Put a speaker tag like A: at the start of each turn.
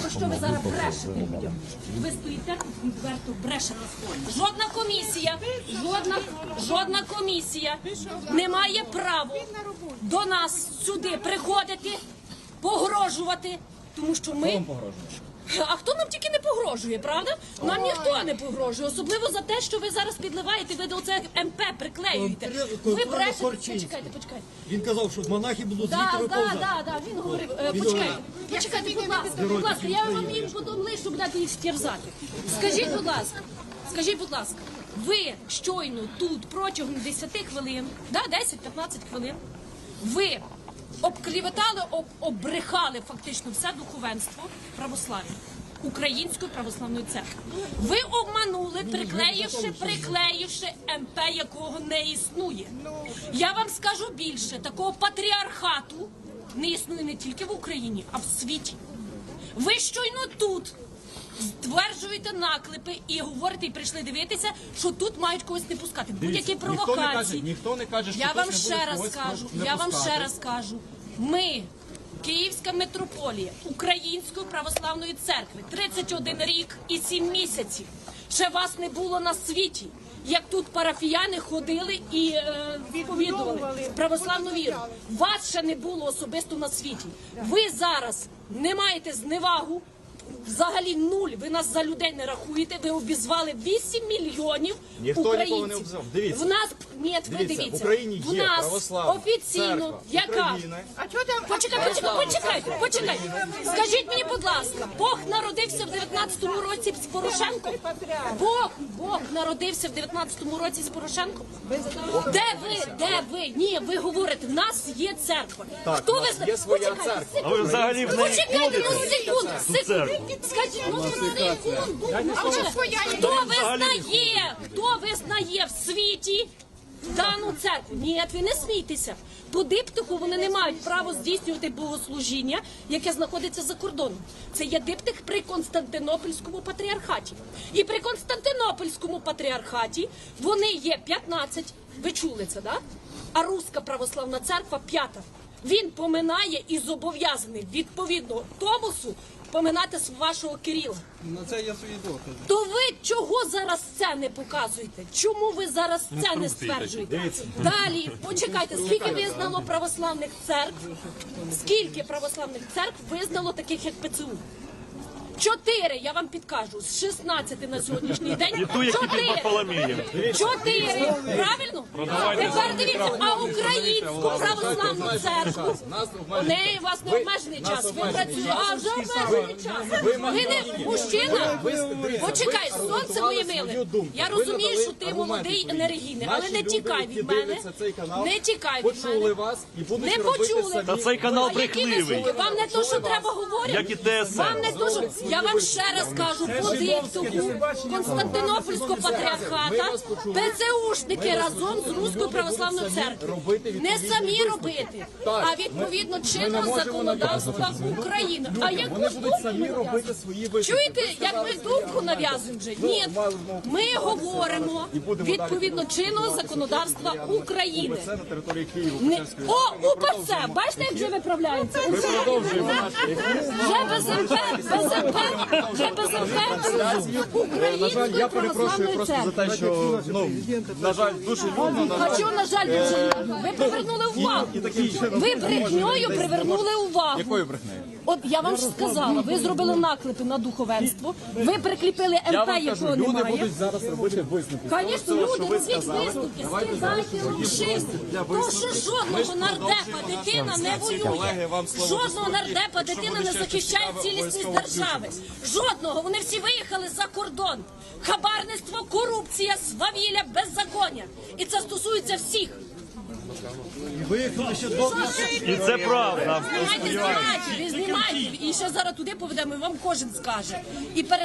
A: про що ви зараз брешете людям? Ви стоїте тут відверто бреше на сході. Жодна комісія, жодна, жодна комісія не має права до нас сюди приходити, погрожувати, тому що ми. А хто нам тільки не погрожує, правда? Нам ніхто не погрожує, особливо за те, що ви зараз підливаєте, ви до це МП приклеюєте. Ви брешете. Почекайте, почекайте.
B: Він казав, що монахи будуть звідти
A: Так,
B: виповзати.
A: так, так, він говорив. Е, Почекайте, почекайте, будь ласка, будь ласка, я вам їм потім лишу, будете їх стерзати. Скажіть, будь ласка, скажіть, будь ласка, ви щойно тут протягом 10 хвилин, да, 10-15 хвилин, ви обкліветали, об, обрехали фактично все духовенство православ'я. Української православної церкви. Ви обманули, приклеївши, приклеївши МП, якого не існує. Я вам скажу більше, такого патріархату не існує не тільки в Україні, а в світі. Ви щойно тут стверджуєте наклепи і говорите, і прийшли дивитися, що тут мають когось не пускати. Будь-які
C: ніхто не каже,
A: провокації.
C: ніхто не каже, що
A: Я
C: хтось
A: вам
C: не
A: ще
C: буде
A: раз
C: когось
A: кажу,
C: не
A: я вам
C: пускати.
A: ще раз кажу. Ми, Київська митрополія Української православної церкви, 31 рік і 7 місяців. Ще вас не було на світі. Як тут парафіяни ходили і е, відповідували православну віру. Вас ще не було особисто на світі. Ви зараз не маєте зневагу взагалі нуль. Ви нас за людей не рахуєте. Ви обізвали 8 мільйонів
C: Ніхто
A: українців.
C: нікого не обзивав. Дивіться.
A: В нас ні, ви
C: Дивіться,
A: дивіться.
C: в Україні
A: в
C: є
A: нас
C: православна
A: офіційно
C: церква
A: яка
C: України.
D: А чого там
A: Почекай, почекай, почекайте, почекайте. Скажіть мені, будь ласка, Бог народився в 19-му році з Порошенком? Бог, Бог народився в 19-му році з Порошенком? Де ви? Де ви? Ні, ви говорите, в нас є церква.
C: Так,
A: Хто
C: в нас
A: ви
C: є своя
A: Почекайте,
C: церква.
E: А ви взагалі в неї
A: Почекайте, ну секунду, секунду. Скажіть, ну секунду. Хто визнає, хто визнає в світі дану церкву? Ні, ви не смійтеся. По диптиху вони не мають права здійснювати богослужіння, яке знаходиться за кордоном. Це є диптих при Константинопольському патріархаті. І при Константинопольському патріархаті вони є 15, ви чули це, да? А Руська православна церква п'ята. Він поминає і зобов'язаний відповідно Томосу поминати вашого Кирила.
B: На це є свої докази.
A: То ви чого зараз це не показуєте? Чому ви зараз це не стверджуєте? Далі почекайте, скільки визнало православних церкв? Скільки православних церкв визнало таких як ПЦУ? Чотири, я вам підкажу, з 16 на сьогоднішній день.
E: І ту, які
A: Чотири. Чотири. Правильно? Тепер дивіться, а українську православну церкву у неї у вас не обмежений час. Ви працюєте, а вже обмежений час. Ви не мужчина. Почекай, сонце моє миле. Я розумію, що ти молодий енергійний, але не тікай від мене. Не тікай від мене. Не почули.
E: Та цей канал брехливий.
A: Вам не то, що треба говорити.
E: Як і ТСН.
A: Вам не то, що я вам ще раз кажу, по диктуху Константинопольського патріархата ПЦУшники разом з Руською православною церквою. Не самі робити, а відповідно чинного законодавства України. А яку ж думку. Чуєте, як ми думку нав'язуємо вже? Ні, ми говоримо відповідно чинного законодавства України. Не... О, УПЦ! Бачите, як вже виправляється? Вже без МП,
C: На жаль, я перепрошую просто за те, що ну на жаль, дуже людно.
A: А чого, на жаль, дуже рано? ви привернули увагу? Ви брехньою привернули увагу.
C: якою брехнею?
A: От я вам ж сказала, ви зробили наклепи на духовенство, ви прикріпили
C: Я
A: МП, якого
C: люди будуть зараз робити висновки.
A: Звісно, люди роблять висновки, скидайте лучшисти. То, що жодного нардепа дитина не воює, жодного нардепа дитина не захищає цілісність держави. Жодного. Вони всі виїхали за кордон. Хабарництво, корупція, свавілля, беззаконня. І це стосується всіх.
B: Виїхали ще до
E: І це правда.
A: Знімайте, знімайте, ви знімайте. І ще зараз туди поведемо, і вам кожен скаже. І перед